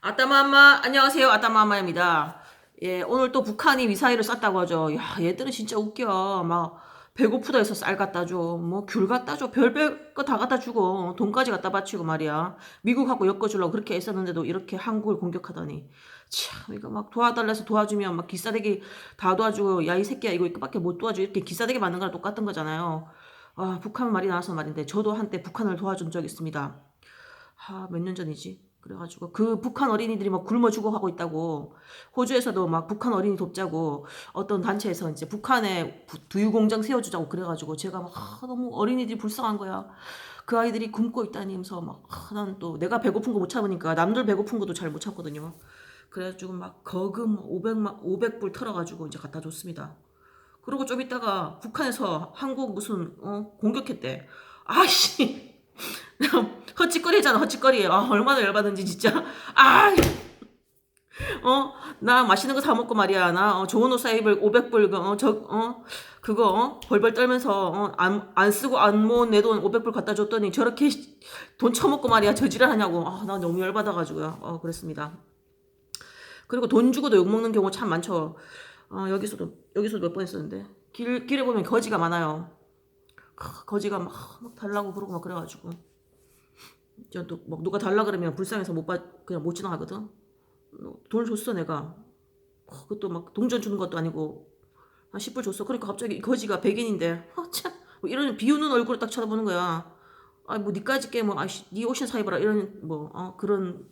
아따마마 안녕하세요 아따마마입니다. 예 오늘 또 북한이 미사일을 쐈다고 하죠. 야 얘들은 진짜 웃겨. 막 배고프다 해서 쌀 갖다 줘. 뭐 귤 갖다 줘. 별별 거 다 갖다 주고 돈까지 갖다 바치고 말이야. 미국하고 엮어주려고 그렇게 애썼는데도 이렇게 한국을 공격하다니. 참 이거 막 도와달라서 도와주면 막 기싸대기 다 도와주고 야 이 새끼야 이거 이거밖에 못 도와줘 이렇게 기싸대기 맞는 거랑 똑같은 거잖아요. 아 북한 말이 나와서 말인데 저도 한때 북한을 도와준 적 있습니다. 아, 몇 년 전이지? 그래가지고 그 북한 어린이들이 막 굶어 죽어가고 있다고 호주에서도 막 북한 어린이 돕자고 어떤 단체에서 이제 북한에 부- 두유 공장 세워주자고 그래가지고 제가 막 아, 너무 어린이들이 불쌍한 거야. 그 아이들이 굶고 있다니 하면서 막난 또 내가 배고픈 거 못 참으니까 남들 배고픈 것도 잘 못 참거든요. 그래가지고 막 거금 500만 500불 털어가지고 이제 갖다 줬습니다. 그리고 좀 있다가 북한에서 한국 무슨 어 공격했대. 아씨 헛짓거리잖아 헛짓거리. 아 얼마나 열받은지 진짜. 아 어 나 맛있는 거 사 먹고 말이야. 나 어, 좋은 옷 사 입을 500불 어 저 어? 그거 어? 벌벌 떨면서 어, 안, 안 쓰고 안 모은 내 돈 500불 갖다 줬더니 저렇게 씨- 돈 처먹고 말이야. 저지랄 하냐고. 아 나 너무 열받아가지고요. 어 그랬습니다. 그리고 돈 주고도 욕 먹는 경우 참 많죠. 어 여기서도 여기서도 몇 번 했었는데. 길 길에 보면 거지가 많아요. 크, 거지가 막, 막 달라고 그러고 막 그래가지고 저또막 누가 달라 그러면 불쌍해서 못 받, 그냥 못 지나가거든. 어, 돈을 줬어 내가. 어, 그것도 막 동전 주는 것도 아니고 한 10불 줬어. 그러니까 갑자기 이 거지가 백인인데 아, 참 뭐 이런 비웃는 얼굴을 딱 쳐다보는 거야. 아뭐 니까지 깨뭐 아씨 니 옷이나 사 입어라 이런 뭐 어, 그런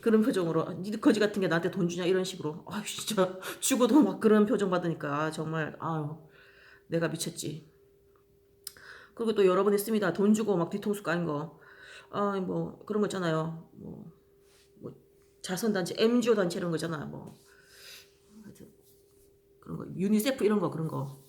그런 표정으로 아, 니 거지 같은 게 나한테 돈 주냐 이런 식으로 아 진짜 주고도 막 그런 표정 받으니까 아, 정말 아유 내가 미쳤지. 그리고 또 여러 번 했습니다. 돈 주고 막 뒤통수 까인 거. 아, 뭐 그런 거 있잖아요. 뭐, 뭐 자선 단체, MGO 단체 이런 거 있잖아요. 뭐 하여튼 그런 거 유니세프 이런 거 그런 거.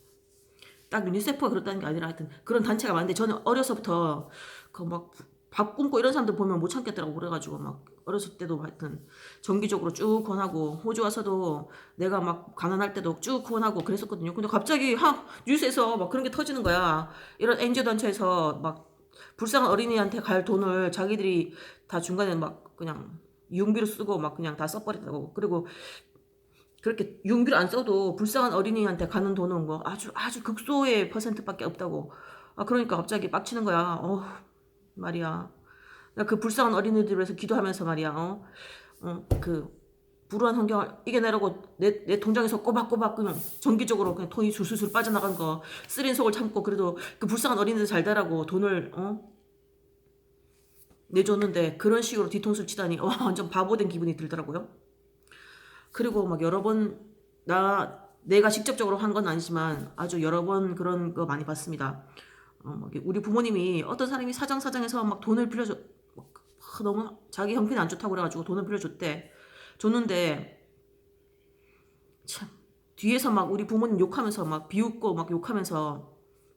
딱 유니세프가 그렇다는 게 아니라 하여튼 그런 단체가 많은데 저는 어려서부터 그 막 밥 굶고 이런 사람들 보면 못 참겠더라고 그래가지고 막 어렸을 때도 하여튼 정기적으로 쭉 권하고 호주 와서도 내가 막 가난할 때도 쭉 권하고 그랬었거든요. 근데 갑자기 하 뉴스에서 막 그런 게 터지는 거야. 이런 NGO 단체에서 막 불쌍한 어린이한테 갈 돈을 자기들이 다 중간에 막 그냥 유흥비로 쓰고 막 그냥 다 써버렸다고. 그리고 그렇게 유흥비를 안 써도 불쌍한 어린이한테 가는 돈은 뭐 아주 아주 극소의 퍼센트밖에 없다고. 아 그러니까 갑자기 빡치는 거야. 어 말이야. 나 그 불쌍한 어린이들 위해서 기도하면서 말이야. 어, 어, 그 불우한 환경을 이겨내라고 내, 내 통장에서 꼬박꼬박 그냥 정기적으로 그냥 돈이 술술술 빠져나간 거 쓰린 속을 참고 그래도 그 불쌍한 어린이들 잘 되라고 돈을 어 내줬는데 그런 식으로 뒤통수를 치다니 와 완전 바보된 기분이 들더라고요. 그리고 막 여러 번 나 내가 직접적으로 한 건 아니지만 아주 여러 번 그런 거 많이 봤습니다. 어, 막 우리 부모님이 어떤 사람이 사장 사장해서 막 돈을 빌려줘 너무 자기 형편이 안 좋다고 그래가지고 돈을 빌려줬대. 줬는데 참 뒤에서 막 우리 부모님 욕하면서 막 비웃고 막 욕하면서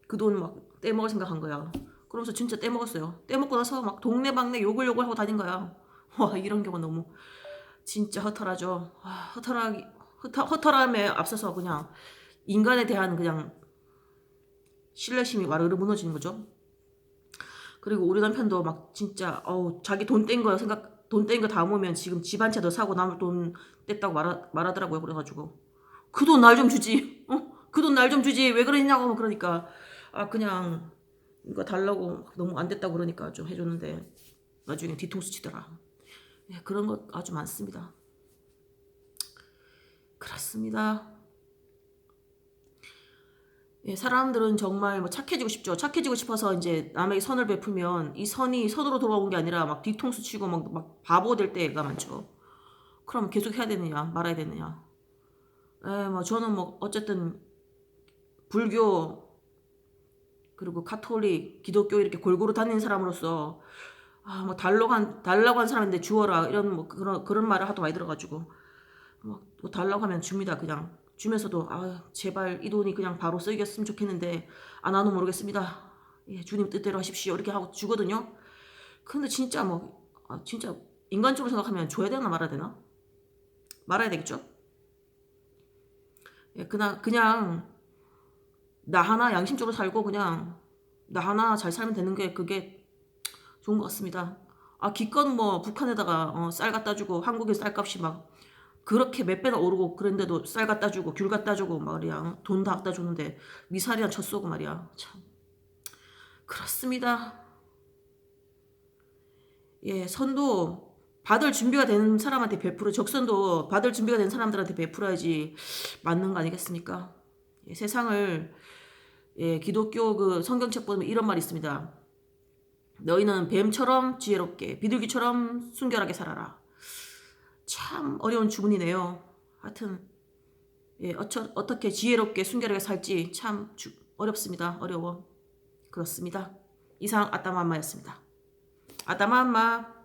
그 돈 막 떼먹을 생각한 거야. 그러면서 진짜 떼먹었어요. 떼먹고 나서 막 동네방네 욕을 욕을 하고 다닌 거야. 와 이런 경우 너무 진짜 허탈하죠. 와, 허탈하기 허탈, 허탈함에 앞서서 그냥 인간에 대한 그냥 신뢰심이 와르르 무너지는 거죠. 그리고 우리 남편도 막 진짜 어우 자기 돈 뗀거 생각 돈 뗀 거 다 모으면 지금 집 한 채 더 사고 남을 돈 뗐다고 말하, 말하더라고요. 그래가지고 그 돈 날 좀 주지. 어? 그 돈 날 좀 주지. 왜 그러냐고 그러니까 아 그냥 이거 달라고 막 너무 안 됐다고 그러니까 좀 해줬는데 나중에 뒤통수 치더라. 예, 그런 것 아주 많습니다. 그렇습니다. 예, 사람들은 정말 뭐 착해지고 싶죠. 착해지고 싶어서 이제 남에게 선을 베풀면 이 선이 선으로 돌아온 게 아니라 막 뒤통수 치고 막, 막 바보 될 때가 많죠. 그럼 계속 해야 되느냐, 말아야 되느냐. 에, 뭐 저는 뭐 어쨌든 불교 그리고 카톨릭, 기독교 이렇게 골고루 다니는 사람으로서 아, 뭐 달라고 한 달라고 한 사람인데 주어라 이런 뭐 그런 그런 말을 하도 많이 들어가지고 뭐, 뭐 달라고 하면 줍니다 그냥 주면서도 아 제발 이 돈이 그냥 바로 쓰이겠으면 좋겠는데 안 하는 모르겠습니다. 예, 주님 뜻대로 하십시오 이렇게 하고 주거든요. 근데 진짜 뭐 아, 진짜 인간적으로 생각하면 줘야 되나 말아야 되나? 말아야 되겠죠? 예, 그냥 그냥 나 하나 양심적으로 살고 그냥 나 하나 잘 살면 되는 게 그게 좋은 것 같습니다. 아 기껏 뭐 북한에다가 어, 쌀 갖다 주고 한국의 쌀값이 막 그렇게 몇 배나 오르고 그런데도 쌀 갖다 주고 귤 갖다 주고 말이야 돈 다 갖다 주는데 미사리나 쳐 쏘고 말이야 참 그렇습니다. 예 선도 받을 준비가 된 사람한테 베풀어 적선도 받을 준비가 된 사람들한테 베풀어야지 맞는 거 아니겠습니까? 예, 세상을 예, 기독교 그 성경책 보면 이런 말이 있습니다. 너희는 뱀처럼 지혜롭게 비둘기처럼 순결하게 살아라. 참 어려운 주문이네요. 하여튼 예, 어처, 어떻게 지혜롭게 순결하게 살지 참 주, 어렵습니다. 어려워. 그렇습니다. 이상 아따맘마였습니다. 아따맘마